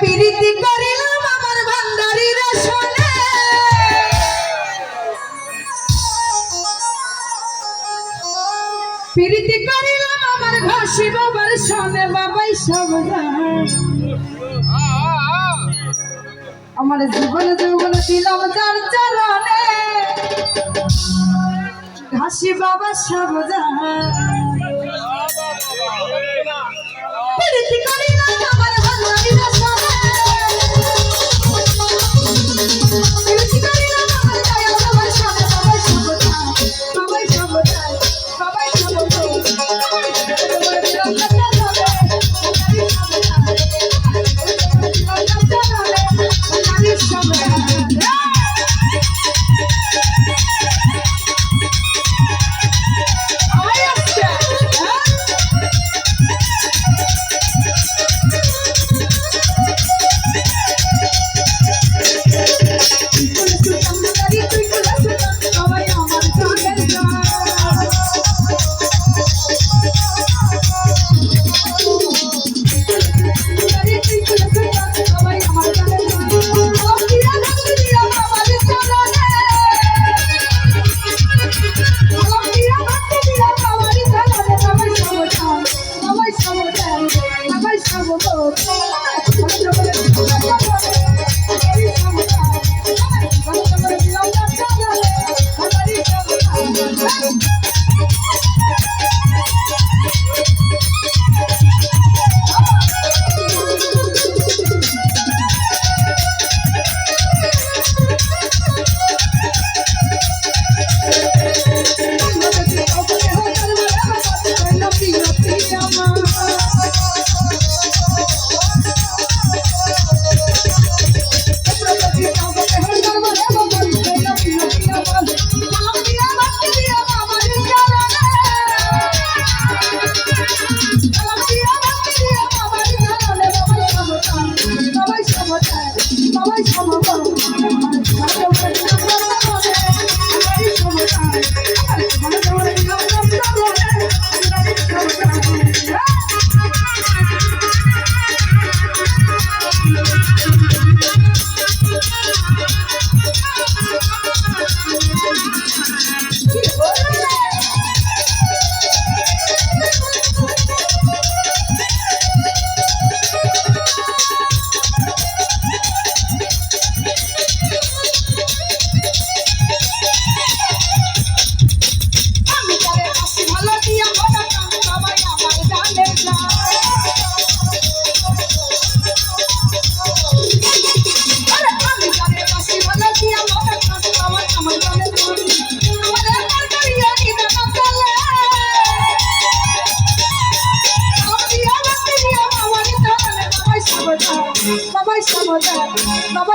প্রীতি করিলাম আমার ভান্ডারির সনে প্রীতি করিলাম আমার ঘাসি বাবার সনে বাবাই সব। আমার জীবন যৌবন দিলাম যার চরণে। ঘাসি বাবা সব জানে। প্রীতি সবাই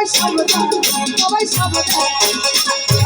সবাই সাবধান সবাই সাবধান।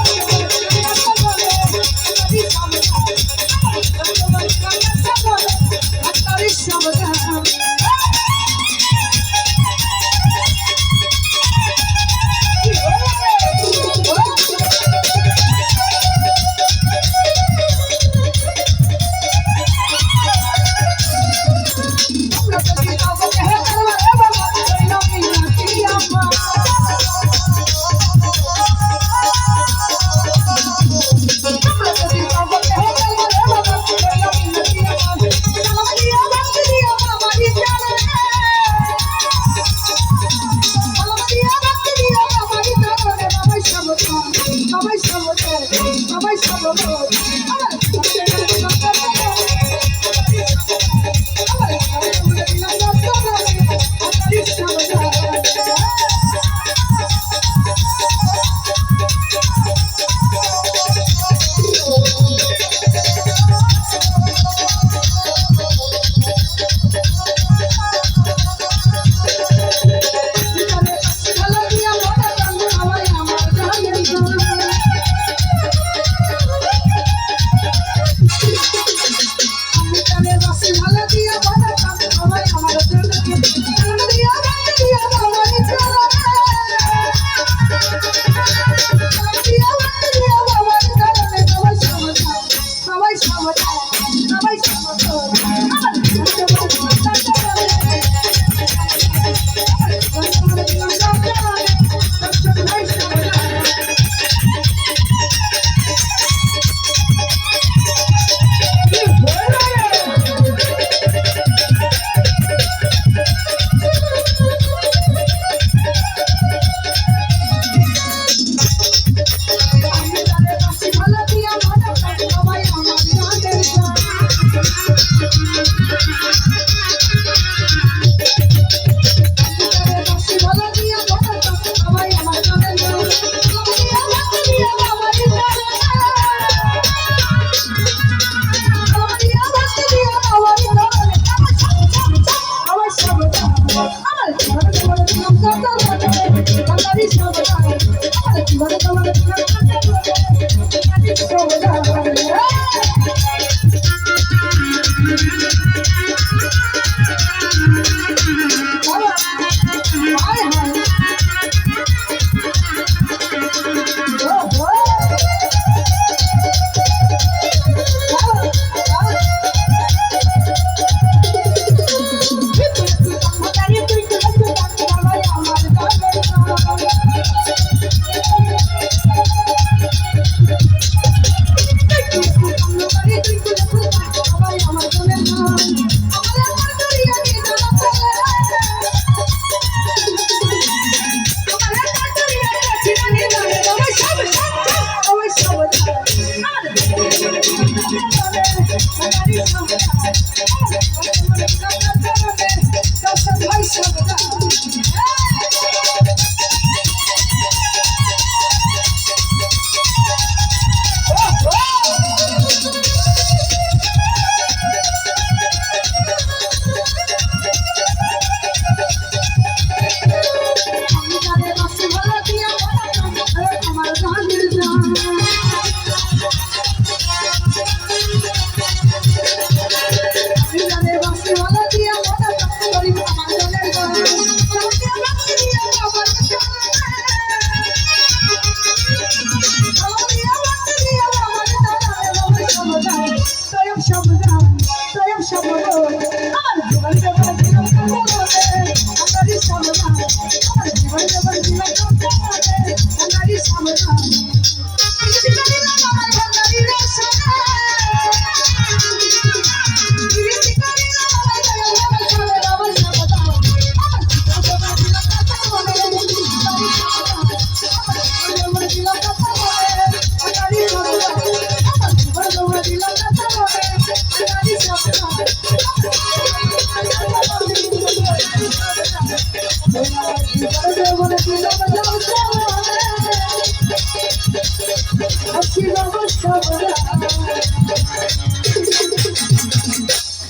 সবাই সাবধান সবাই সাবধান I'm Thank you.